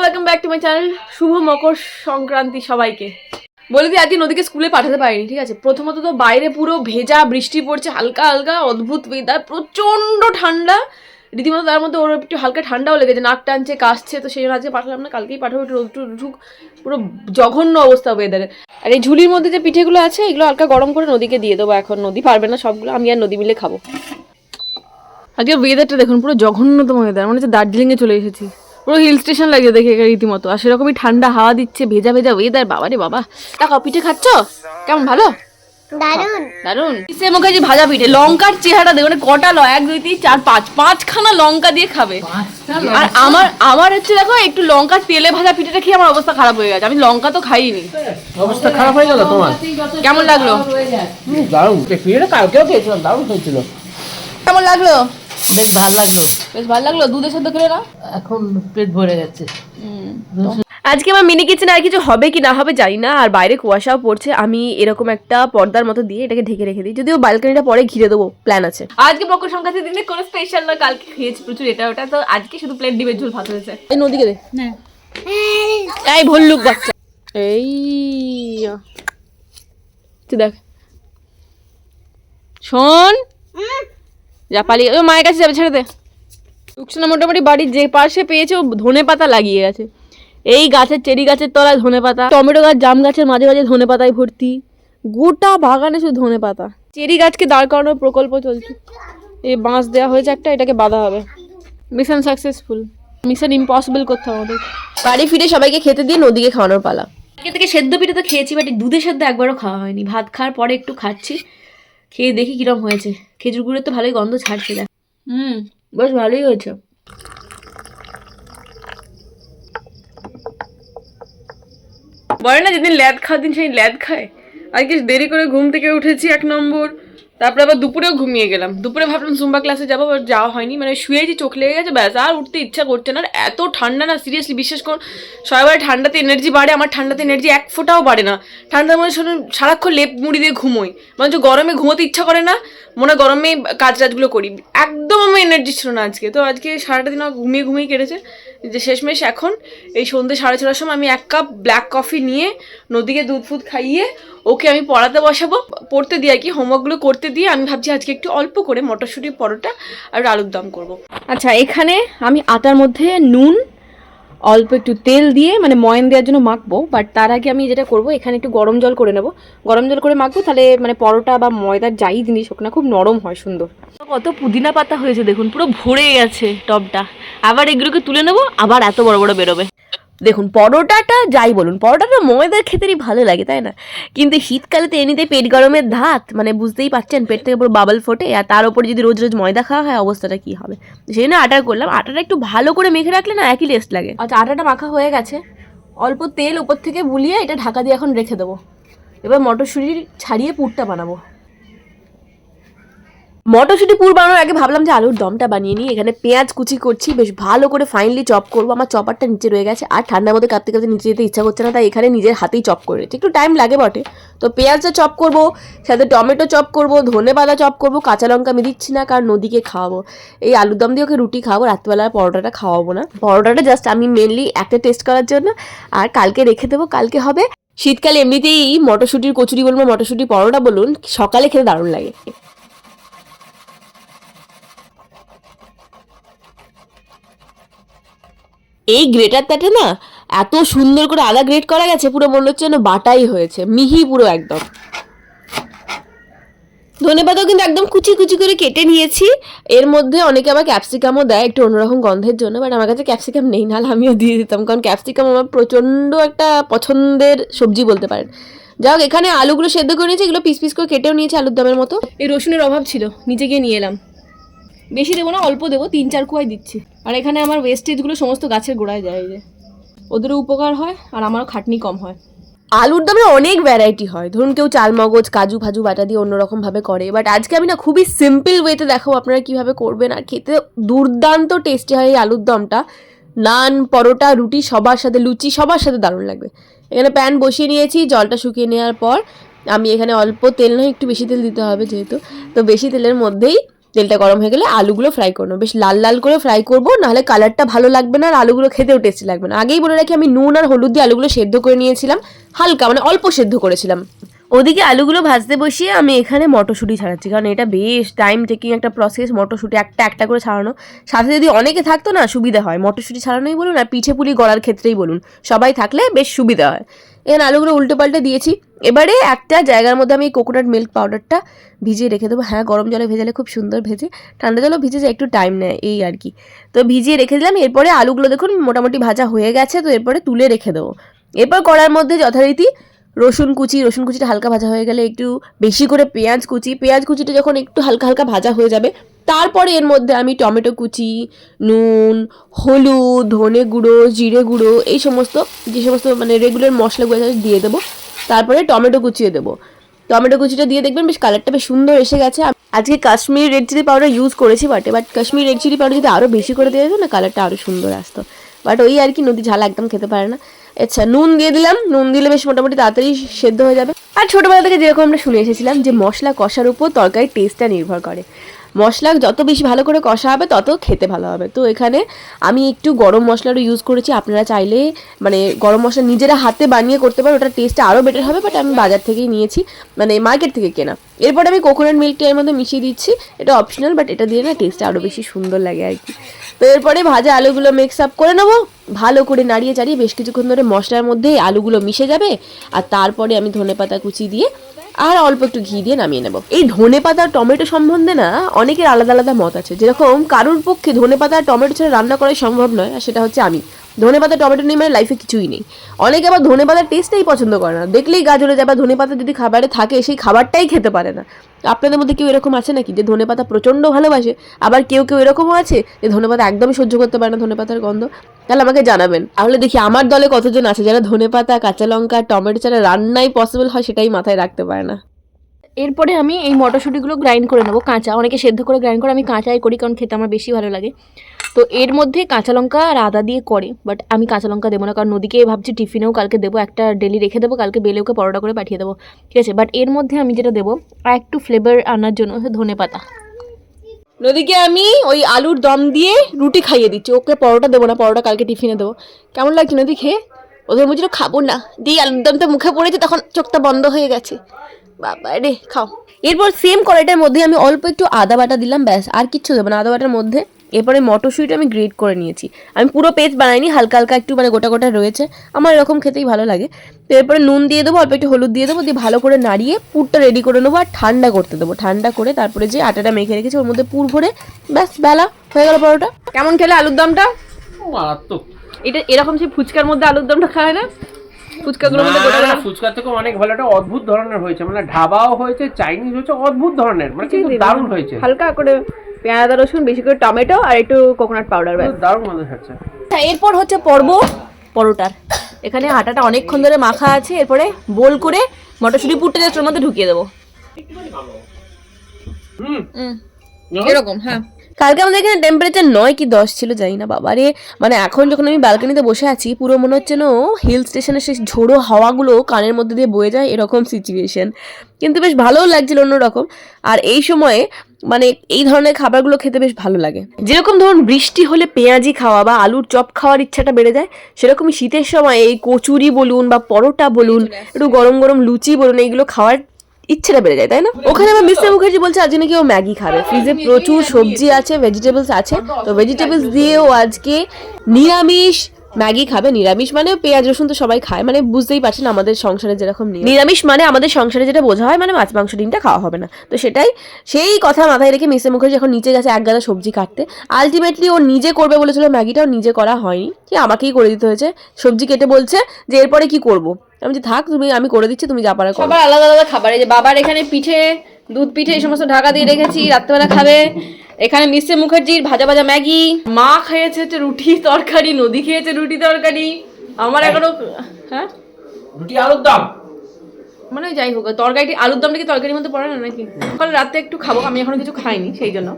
Welcome back to my channel শুভ মকর সংক্রান্তি সবাইকে। বলে দিই, আজকে নদীকে স্কুলে পাঠাতে পারিনি, ঠিক আছে? প্রথমত তো বাইরে পুরো ভেজা বৃষ্টি পড়ছে, হালকা হালকা, অদ্ভুত ওয়েদার প্রচণ্ড ঠান্ডা। রীতিমতো তার মধ্যে ওর একটু হালকা ঠান্ডাও লেগেছে, নাক টানছে, কাশছে, তো সেই জন্য আজকে পাঠালাম না, কালকেই পাঠাবো, একটু রোদ ঢুক পুরো জঘন্য অবস্থা ওয়েদারে আর এই ঝুলির মধ্যে যে পিঠেগুলো আছে, এগুলো হালকা গরম করে নদীকে দিয়ে দেবো এখন, নদী পারবে না, সবগুলো আমি আর নদী মিলে খাব। আজকে ওয়েদারটা দেখুন, পুরো জঘন্যতম ওয়েদার মনে হচ্ছে দার্জিলিংয়ে চলে এসেছি। পুরো হিল স্টেশন লাগে দেখে রীতিমতো। আর সেরকমই ঠান্ডা হাওয়া দিচ্ছে ভেজা ভেজা ওয়েদার বাবা। রে বাবা টাকা পিঠে খাচ্ছ? কেমন ভালো? দারুণ দারুণ সে মুখে যে ভাজা পিঠে? লঙ্কার চেহারা দেখো মানে কটা ল এক দুই তিন চার পাঁচ পাঁচখানা লঙ্কা দিয়ে খাবে। আর আমার আমার হচ্ছে দেখো একটু লঙ্কার তেলে ভাজা পিঠেটা খেয়ে আমার অবস্থা খারাপ হয়ে গেছে। আমি লঙ্কা তো খাইনি। অবস্থা খারাপ হয়ে গেল তোমার? কেমন লাগল? পিড়ে কালকেও খেয়েছিলাম দারুণ হয়েছিল। কেমন লাগল? বেশ ভালো লাগল। বেশ ভালো লাগল দুধের সাথে খেলে না এখন পেট ভরে গেছে। আজকে আমার মিনি কিচেনে আর কিছু হবে কি না হবে জানি না আর বাইরে কুয়াশাও পড়ছে আমি এরকম একটা পর্দার মতো দিয়ে এটাকে ঢেকে রেখে দিই। যদিও বালকানিটা পরে ঘিরে দেবো প্ল্যান আছে। আজকে মকর সংক্রান্তির দিনে কোনো স্পেশাল না কালকে খেয়েছি প্রচুর এটা ওটা তো আজকে শুধু প্লেট ডিমের ঝোল ভাত হয়েছে। এই নদীকে দে। এই ভল্লুক বাচ্চা। এই তুই দেখ। শোন। যা পালিয়ে ও মায়ের কাছে যাবে ছেড়ে দে। রুকসানা মোটামুটি বাড়ির যে পাশে পেয়েছে ও ধনে পাতা লাগিয়ে গেছে। এই গাছের চেরি গাছের তলায় ধনে পাতা টমেটো গাছ জাম গাছের মাঝে মাঝে ধনে পাতায় ভর্তি। গোটা বাগানে শুধু ধনে পাতা। চেরি গাছকে দাঁড় করানোর প্রকল্প চলছে। এই বাঁশ দেওয়া হয়েছে একটা এটাকে বাঁধা হবে। Mission successful. মিশন ইম্পসিবল করতে হবে আমাদের। বাড়ি ফিরে সবাইকে খেতে দিয়ে নদীকে খাওয়ানোর পালা। আগে থেকে সেদ্ধ পিঠে তো খেয়েছি বাট দুধের সেদ্ধ একবারও খাওয়া হয়নি। ভাত খাওয়ার পরে একটু খাচ্ছি। খেয়ে দেখি কিরম হয়েছে। খেজুর গুড়ের তো ভালোই গন্ধ ছাড়ছে দেখ। হুম। বেশ ভালোই হয়েছে। বলে না যেদিন ল্যাদ খাওয়ার দিন সেই ল্যাদ খায়? আজকে দেরি করে ঘুম থেকে উঠেছি এক নম্বর। তারপরে আবার দুপুরেও ঘুমিয়ে গেলাম। দুপুরে ভাবলাম জুম্বা ক্লাসে যাব বাট যাওয়া হয়নি। মানে শুয়েছি, চোখ লেগে গেছে, ব্যাস, আর উঠতে ইচ্ছা করছে না। আর এত ঠান্ডা না সিরিয়াসলি বিশ্বাস করুন সবাই ঠান্ডাতে এনার্জি বাড়ে, আমার ঠান্ডাতে এনার্জি এক ফোঁটাও বাড়ে না। ঠান্ডার মধ্যে শুনুন সারাক্ষণ লেপ মুড়ি দিয়ে ঘুমোই। মানে যে গরমে ঘুমোতে ইচ্ছা করে না, মনে গরমে কাজ টাজগুলো করি। একদম আমার এনার্জি ছিল না আজকে। তো আজকে সারাটা দিন আমার ঘুমিয়ে ঘুমিয়ে কেটেছে। যে শেষমেশ এখন এই সন্ধ্যে সাড়ে ছটার সময় আমি এক কাপ ব্ল্যাক কফি নিয়ে নদীকে দুধ ফুধ খাইয়ে ওকে আমি পড়াতে বসাবো। পড়তে দিয়ে আর কি হোমওয়ার্কগুলো করতে দিয়ে আমি ভাবছি আজকে একটু অল্প করে মটরশুঁটি পরোটা আর আলুর দম করব। আচ্ছা এখানে আমি আটার মধ্যে নুন অল্প একটু তেল দিয়ে মানে ময়ন দেওয়ার জন্য মাখবো বাট তার আগে আমি যেটা করব, এখানে একটু গরম জল করে নেব। গরম জল করে মাখবো, তাহলে মানে পরোটা বা ময়দার যাই জিনিস হোক না, খুব নরম হয় সুন্দর। কত পুদিনা পাতা হয়েছে দেখুন, পুরো ভরে গেছে টবটা। আবার এগুলোকে তুলে নেব, আবার এত বড় বড় বেরোবে। দেখুন, পরোটাটা যাই বলুন, পরোটাটা ময়দার খেতেরই ভালো লাগে, তাই না? কিন্তু শীতকালে তো এমনিতে পেট গরমের ধাত মানে বুঝতেই পারছেন, পেট থেকে পুরো বাবল ফোটে, আর তার উপরে যদি রোজ রোজ ময়দা খাওয়া হয়, অবস্থাটা কি হবে? সেই জন্য আটা করলাম। আটাটা একটু ভালো করে মেখে রাখলে না একই টেস্ট লাগে। আচ্ছা আটাটা মাখা হয়ে গেছে। অল্প তেল উপর থেকে বুলিয়ে এটা ঢাকা দিয়ে এখন রেখে দেবো। এবার মটরশুঁটি ছাড়িয়ে পুরটা বানাবো। মটরশুঁটি পুর বানানোর আগে ভাবলাম যে আলুর দমটা বানিয়ে নিই। এখানে পেঁয়াজ কুচি করছি, বেশ ভালো করে ফাইনলি চপ করব। আমার চপারটা নিচে রয়ে গেছে, আর ঠান্ডার মধ্যে কাঁপতে কাঁপতে নিচে যেতে ইচ্ছা করছে না, তাই এখানে নিজের হাতেই চপ করে রেখেছি। একটু টাইম লাগে বটে। তো পেঁয়াজটা চপ করব, সাথে টমেটো চপ করব, ধনে পাতা চপ করব, কাঁচা লঙ্কা আমি দিচ্ছি না, কারণ নদীকে খাওয়াবো। এই আলুর দম দিয়ে ওকে রুটি খাওয়াবো রাত্রিবেলা পরোটাটা খাওয়াবো না। পরোটাটা জাস্ট আমি মেনলি একটা টেস্ট করার জন্য, আর কালকে রেখে দেবো। কালকে হবে, শীতকালে এমনিতেই মটরশুঁটির কচুরি বলব মটরশুঁটি পরোটা বলুন, সকালে খেতে দারুণ লাগে। এই গ্রেটারটাতে না এত সুন্দর করে আদা গ্রেট করা গেছে, পুরো মনে হচ্ছে যেন বাটাই হয়েছে, মিহি পুরো একদম। ধনেপাতাও কিন্তু একদম কুচি কুচি করে কেটে নিয়েছি। এর মধ্যে অনেকে আবার ক্যাপসিকামও দেয়, একটু অন্যরকম গন্ধের জন্য বাট আমার কাছে ক্যাপসিকাম নেই, নাহলে আমিও দিয়ে দিতাম, কারণ ক্যাপসিকাম আমার প্রচণ্ড একটা পছন্দের সবজি বলতে পারেন। যাই হোক, এখানে আলুগুলো সেদ্ধ করে নিয়েছি, এগুলো পিস পিস করে কেটেও নিয়েছি আলুর দমের মতো। এই রসুনের অভাব ছিল নিচে গিয়ে নিয়ে এলাম। বেশি দেবো না, অল্প দেবো, তিন চার কুয়াই দিচ্ছি। আর এখানে আমার ওয়েস্টেজগুলো সমস্ত গাছের গোড়ায় যায় যে। ওদেরও উপকার হয়, আর আমারও খাটনি কম হয়। আলুর দমে অনেক ভ্যারাইটি হয়। ধরুন কেউ চাল, মগজ, কাজু ফাজু, বাটা দিয়ে অন্যরকম ভাবে করে। বাট আজকে আমি না খুবই সিম্পল ওয়েতে দেখাবো আপনারা কীভাবে করবেন। আর খেতে দুর্দান্ত টেস্টি হয় এই আলুর দমটা। নান, পরোটা, রুটি, সবার সাথে লুচি, সবার সাথে দারুণ লাগবে। এখানে প্যান বসিয়ে নিয়েছি, জলটা শুকিয়ে নেওয়ার পর। আমি এখানে অল্প তেল নয় একটু বেশি তেল দিতে হবে যেহেতু। তো বেশি তেলের মধ্যেই তেলটা গরম হয়ে গেলে আলুগুলো ফ্রাই করে নেব। বেশ লাল লাল করে ফ্রাই করব, নাহলে কালারটা ভালো লাগবে না আর আলুগুলো খেতেও টেস্টি লাগবে না। আগেই বলে রাখি, আমি নুন আর হলুদ দিয়ে আলুগুলো সেদ্ধ করে নিয়েছিলাম। হালকা মানে অল্প সেদ্ধ করেছিলাম। ওদিকে আলুগুলো ভাজতে বসিয়ে আমি এখানে মটরশুঁটি ছাড়াচ্ছি, কারণ এটা বেশ টাইম টেকিং একটা প্রসেস মটরশুঁটি একটা একটা করে ছাড়ানো। সাথে যদি অনেকে থাকতো না, সুবিধা হয়। মটরশুঁটি ছাড়ানোই বলুন আর পিঠে পুলি গড়ার ক্ষেত্রেই বলুন। সবাই থাকলে বেশ সুবিধা হয়। এখানে আলুগুলো উল্টে পাল্টে দিয়েছি। এবারে একটা জায়গার মধ্যে আমি কোকোনাট মিল্ক পাউডারটা ভিজিয়ে রেখে দেবো। হ্যাঁ গরম জলে ভেজালে খুব সুন্দর ভেজে, ঠান্ডা জলও ভিজে যায়, একটু টাইম নেয়, এই আর কি। তো ভিজিয়ে রেখে দিলাম, এরপরে আলুগুলো দেখুন মোটামুটি ভাজা হয়ে গেছে, তো এরপরে তুলে রেখে দেবো। এরপর কড়ার মধ্যে যথারীতি রসুন কুচি, রসুন কুচিটা হালকা ভাজা হয়ে গেলে একটু বেশি করে পেঁয়াজ কুচি। পেঁয়াজ কুচিটা যখন একটু হালকা হালকা ভাজা হয়ে যাবে, তারপরে এর মধ্যে আমি টমেটো কুচি, নুন, হলুদ, ধনে গুঁড়ো, জিরে গুঁড়ো, এই সমস্ত, যে সমস্ত মানে রেগুলার মশলাগুলো দিয়ে দেবো। তারপরে টমেটো কুচিয়ে দেবো। টমেটো কুচিটা দিয়ে দেখবেন বেশ কালারটা বেশ সুন্দর এসে গেছে। আজকে Kashmir red chilli powder use করেছি বাটে but Kashmir red chilli powder যদি আরও বেশি করে দিয়ে যেত না কালারটা আরও সুন্দর আসতো। বাট ওই আর কি নদী ঝাল একদম খেতে পারে না। আচ্ছা নুন দিয়ে দিলাম। নুন দিলে বেশ মোটামুটি তাড়াতাড়ি সেদ্ধ হয়ে যাবে। আর ছোটোবেলা থেকে যেরকম আমরা শুনে এসেছিলাম যে মশলা কষার উপর তরকারির টেস্টটা নির্ভর করে। মশলা যত বেশি ভালো করে কষা হবে, তত খেতে ভালো হবে। তো এখানে আমি একটু গরম মশলারও ইউজ করেছি। আপনারা চাইলে মানে গরম মশলা নিজেরা হাতে বানিয়ে করতে পারেন, ওটার টেস্টটা আরও বেটার হবে বাট আমি বাজার থেকেই নিয়েছি মানে মার্কেট থেকে কেনা। এরপর আমি কোকোনাট মিল্কটা এর মধ্যে মিশিয়ে দিচ্ছি। এটা অপশনাল বাট এটা দিয়ে না টেস্টটা আরও বেশি সুন্দর লাগে আর কি। তো এরপরে ভাজা আলুগুলো মিক্স আপ করে নেব। ভালো করে নাড়িয়ে চাড়িয়ে বেশ কিছুক্ষণ ধরে মশলার মধ্যে আলুগুলো মিশে যাবে। আর তারপরে আমি ধনেপাতা কুচি দিয়ে আর অল্প একটু ঘি দিয়ে নামিয়ে নেব। এই ধনে পাতা টমেটো সম্বন্ধে না অনেকের আলাদা আলাদা মত আছে। যেরকম কারোর পক্ষে ধনে পাতা আর টমেটো ছাড়া রান্না করাই সম্ভব নয়, আর সেটা হচ্ছে আমি। ধনে পাতা টমেটো নেই মানে লাইফে কিছুই নেই। অনেকে আবার ধনে পাতার টেস্টটাই পছন্দ করে না। দেখলেই গাজরে যাবে ধনে পাতা যদি খাবারে থাকে, সেই খাবারটাই খেতে পারে না। আপনাদের মধ্যে কেউ এরকম আছে নাকি, যে ধনে পাতা প্রচণ্ড ভালোবাসে, আবার কেউ কেউ এরকমও আছে, যে ধনে পাতা একদমই সহ্য করতে পারে না ধনে পাতার গন্ধ? তাহলে আমাকে জানাবেন। তাহলে দেখি আমার দলে কতজন আছে, যারা ধনে পাতা কাঁচা লঙ্কা, টমেটো ছাড়া রান্নাই পসিবল হয়, সেটাই মাথায় রাখতে পারে না। এরপরে আমি এই মটরশুঁটিগুলো গ্রাইন্ড করে নেব, কাঁচা। অনেকে সেদ্ধ করে গ্রাইন্ড করে, আমি কাঁচাই করি, কারণ খেতে আমার বেশি ভালো লাগে। তো এর মধ্যে কাঁচা লঙ্কা আর আদা দিয়ে করে বাট আমি কাঁচা লঙ্কা দেবো না, কারণ নদীকে ভাবছি টিফিনেও কালকে দেবো, একটা ডেলি রেখে দেবো, কালকে বেলে ওকে পরোটা করে পাঠিয়ে দেবো, ঠিক আছে? বাট এর মধ্যে আমি যেটা দেবো একটু ফ্লেভার আনার জন্য ধনে পাতা। নদীকে আমি ওই আলুর দম দিয়ে রুটি খাইয়ে দিচ্ছি, ওকে পরোটা দেবো না, পরোটা কালকে টিফিনে দেবো। কেমন লাগছে নদী খেয়ে? ওদের মুঝে খাব না। দিয়ে আলুর দমটা মুখে পড়েছে, তখন চোখটা বন্ধ হয়ে গেছে। বাবা রে, খাও। এরপর সেম কড়াইটার মধ্যে আমি অল্প একটু আদা বাটা দিলাম, ব্যাস, আর কিচ্ছু দেবো না, আদা বাটার মধ্যে এরপরে মটরশুঁটিটা আমি গ্রেট করে নিয়েছি। আমি পুরো পেস্ট বানাইনি হালকা হালকা একটু মানে গোটা গোটা রয়েছে। আমার এরকম খেতেই ভালো লাগে। তো এরপরে নুন দিয়ে দেবো অল্প একটু হলুদ দিয়ে দেবো দিয়ে ভালো করে নাড়িয়ে পুরটা রেডি করে নেব আর ঠান্ডা করতে দেবো। ঠান্ডা করে তারপরে যে আটাটা মেখে রেখেছি ওর মধ্যে পুর ভরে ব্যাস বেলা হয়ে গেল পরোটা। কেমন খেলে আলুর দমটা? মারাত্মক। এটা এরকম সেই ফুচকার মধ্যে আলুর দমটা খায় না? ফুচকাগুলোর মধ্যে গোটা না, গোটা ফুচকার থেকে অনেক ভালো একটা অদ্ভুত ধরনের হয়েছে। মানে ঢাবাও হয়েছে চাইনিজ হয়েছে অদ্ভুত ধরনের। মানে কিন্তু দারুণ হয়েছে। হালকা করে পেঁয়াজ রসুন বেশি করে টমেটো আর একটু কোকোনাট পাউডার এরপর হচ্ছে পর্ব। পরোটার। এখানে আটাটা অনেকক্ষণ ধরে মাখা আছে। এরপরে বোল করে মটরশুঁটি পুটে জাস্ট ওর মধ্যে ঢুকিয়ে দেবো। হুম। এরকম হ্যাঁ। কালকে আমাদের এখানে টেম্পারেচার নয় কি দশ ছিল জানি না বাবারে। মানে এখন যখন আমি ব্যালকনিতে বসে আছি পুরো মনে হচ্ছে না হিল স্টেশনের সেই ঝোড়ো হাওয়াগুলো কানের মধ্যে দিয়ে বয়ে যায় এরকম সিচুয়েশন কিন্তু বেশ ভালোও লাগছিল অন্যরকম। আর এই সময়ে মানে এই ধরনের খাবারগুলো খেতে বেশ ভালো লাগে। যেরকম ধরুন বৃষ্টি হলে পেঁয়াজি খাওয়া বা আলুর চপ খাওয়ার ইচ্ছাটা বেড়ে যায় সেরকমই শীতের সময় এই কচুরি বলুন বা পরোটা বলুন একটু গরম গরম লুচি বলুন এইগুলো খাওয়ার ইচ্ছেটা বেড়ে যায় তাই না? ওখানে আমার মিস্টার মুখার্জি বলছে আজকে নাকি ও ম্যাগি খাবে। ফ্রিজে প্রচুর সবজি আছে ভেজিটেবলস আছে। তো ভেজিটেবলস দিয়ে ও আজকে নিরামিষ ম্যাগি খাবে নিরামিষ মানে পেঁয়াজ রসুন তো সবাই খায়। মানে বুঝতেই পারছেন আমাদের সংসারে যেরকম। নিরামিষ মানে আমাদের সংসারে যেটা বোঝা হয় মানে মাছ মাংস ডিমটা খাওয়া হবে না। তো সেটাই সেই কথা মাথায় রেখে মিস্টার মুখার্জি এখন নিচে গেছে এক গাদা সবজি কাটতে। আলটিমেটলি ও নিজে করবে বলেছিল ম্যাগিটা ও নিজে করা হয়নি। কি আমাকেই করে দিতে হয়েছে? সবজি কেটে বলছে যে এরপরে কি করব? আমি যে থাক তুমি আমি করে দিচ্ছি তুমি যা পারা সবার আলাদা আলাদা খাবার এই যে বাবার এখানে পিঠে দুধ পিঠে এই সমস্ত ঢাকা দিয়ে রেখেছি রাত্রেবেলা খাবে। এখানে মিস্টার মুখার্জির ভাজা ভাজা ম্যাগি। মা খেয়েছে হচ্ছে রুটি তরকারি নদী খেয়েছে রুটি তরকারি। আমার এখনও হ্যাঁ? রুটি আলুর দম। মানে যাই হোক তরকারিটি আলুর দমটা কি তরকারির মধ্যে পড়ে না নাকি? কাল রাতে একটু খাব আমি এখনও কিছু খাইনি সেই জন্য।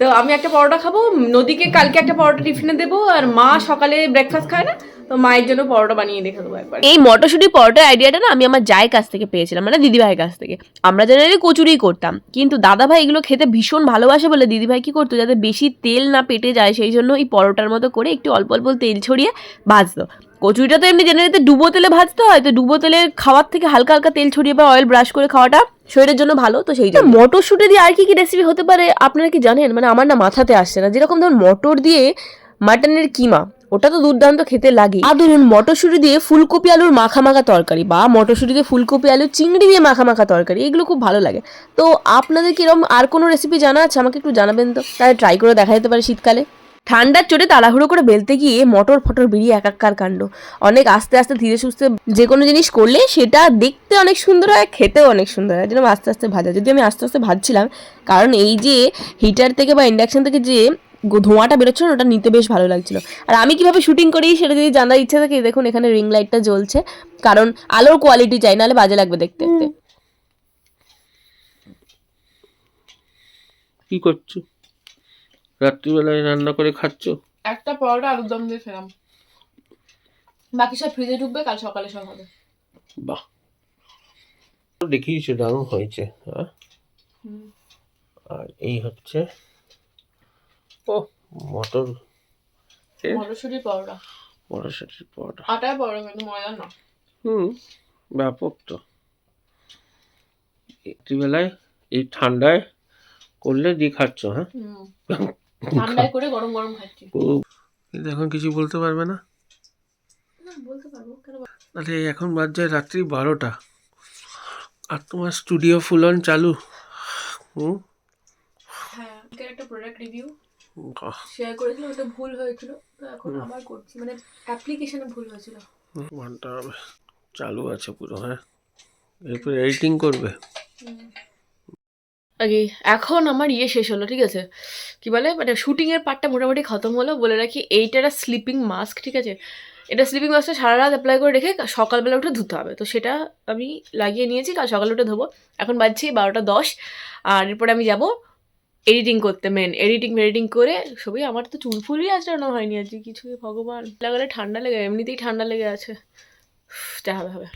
তো আমি একটা পরোটা খাব নদীকে কালকে একটা পরোটা টিফিনে দেবো আর মা সকালে ব্রেকফাস্ট খায় না তো মায়ের জন্য পরোটা বানিয়ে দেখে দেবো একবার। এই মটরশুঁটি পরোটার আইডিয়াটা না আমি আমার জায়ের কাছ থেকে পেয়েছিলাম মানে দিদিভাইয়ের কাছ থেকে। আমরা জেনারেলি কচুরিই করতাম কিন্তু দাদাভাই এগুলো খেতে ভীষণ ভালোবাসে বলে দিদিভাই কি করতো যাতে বেশি তেল না পেটে যায় সেই জন্য এই পরোটার মতো করে একটু অল্প অল্প তেল ছড়িয়ে ভাজতো কচুরিটা তো এমনি জেনারেলিতে ডুবো তেলে ভাজতে হয়, তো ডুবো তেলে খাওয়ার থেকে হালকা হালকা তেল ছড়িয়ে বা অয়েল ব্রাশ করে খাওয়াটা শরীরের জন্য ভালো, তো সেই জন্য। মটরশুঁটি দিয়ে আর কি কি রেসিপি হতে পারে আপনারা কি জানেন? মানে আমার না মাথাতে আসছে না। যেরকম ধরুন মটর দিয়ে মাটনের কিমা, ওটা তো দুর্দান্ত খেতে লাগে আর ধরুন মটরশুঁটি দিয়ে ফুলকপি আলুর মাখা মাখা তরকারি বা মটরশুঁটি দিয়ে ফুলকপি আলু চিংড়ি দিয়ে মাখা মাখা তরকারি, এগুলো খুব ভালো লাগে। তো আপনাদের কিরম আর কোনো রেসিপি জানা আছে? আমাকে একটু জানাবেন তো। তাহলে ট্রাই করে দেখা যেতে পারে শীতকালে। ঠান্ডার চোটে তাড়াহুড়ো করে বেলতে গিয়ে মটর ফটর বেরিয়ে একাকার কাণ্ড। অনেক আস্তে আস্তে ধীরে সুস্থে যে কোনো জিনিস করলে সেটা দেখতে অনেক সুন্দর হয়, খেতেও অনেক সুন্দর হয়। যেন আস্তে আস্তে ভাজা। যদি আমি আস্তে আস্তে ভাজছিলাম, কারণ এই যে হিটার থেকে বা ইন্ডাকশান থেকে যে ধোঁয়াটা বেরোচ্ছিল ওটা নিতে বেশ ভালো লাগছিল। আর আমি কীভাবে শুটিং করি সেটা যদি জানার ইচ্ছা থাকে, দেখুন এখানে রিং লাইটটা জ্বলছে। কারণ আলোর কোয়ালিটি চাই, নাহলে বাজে লাগবে দেখতে দেখতে। কি করছ? রাত্রিবেলায় রান্না করে খাচ্ছো? একটা পরোটা আলুর দম দিয়ে খেলাম। বাকি সব ফ্রিজে ঢুকবে কাল সকালে সব হবে। বাহ। দেখিয়েছো দারুণ হয়েছে হ্যাঁ? আর এই হচ্ছে ও মটর? মটরশুঁটির পরোটা। মটরশুটির পরোটা। আটার পরোটা কিন্তু ময়দার না হুম ব্যাপক তো। রাত্রিবেলায় এই ঠান্ডায় করলে দিয়ে খাচ্ছ হ্যাঁ? ঠান্ডায় করে গরম গরম খাচ্ছি। কিন্তু এখন কিছু বলতে পারবে না? তাহলে এখন বাজছে রাত্রি বারোটা। আর তোমার স্টুডিও ফুল অন চালু। হুম? হ্যাঁ একটা প্রোডাক্ট রিভিউ শেয়ার করেছিলাম ওটা ভুল হয়েছিল। তো এখন আবার করছি। মানে অ্যাপ্লিকেশনে ভুল হয়েছিল। ঘণ্টা চালু আছে পুরো হ্যাঁ? এরপর এডিটিং করবে? আগে, এখন আমার ইয়ে শেষ হলো, ঠিক আছে? কি বলে? মানে শুটিংয়ের পার্টটা মোটামুটি খতম হলো, বলে রাখি, এইটা একটা স্লিপিং মাস্ক ঠিক আছে? এটা স্লিপিং মাস্কটা সারা রাত অ্যাপ্লাই করে রেখে সকালবেলা উঠে ধুতে হবে। তো সেটা আমি লাগিয়ে নিয়েছি, কাল সকালে উঠে ধোবো। এখন বাজছি বারোটা দশ, আর এরপরে আমি যাব এডিটিং করতে মেন এডিটিং এডিটিং করে সবই। আমার তো চুল ফুলই আঁচড়ানো হয়নি আজকে, কিছুই ভগবান। লাগালে ঠান্ডা লেগে, এমনিতেই ঠান্ডা লেগে আছে। যা হবে হবে।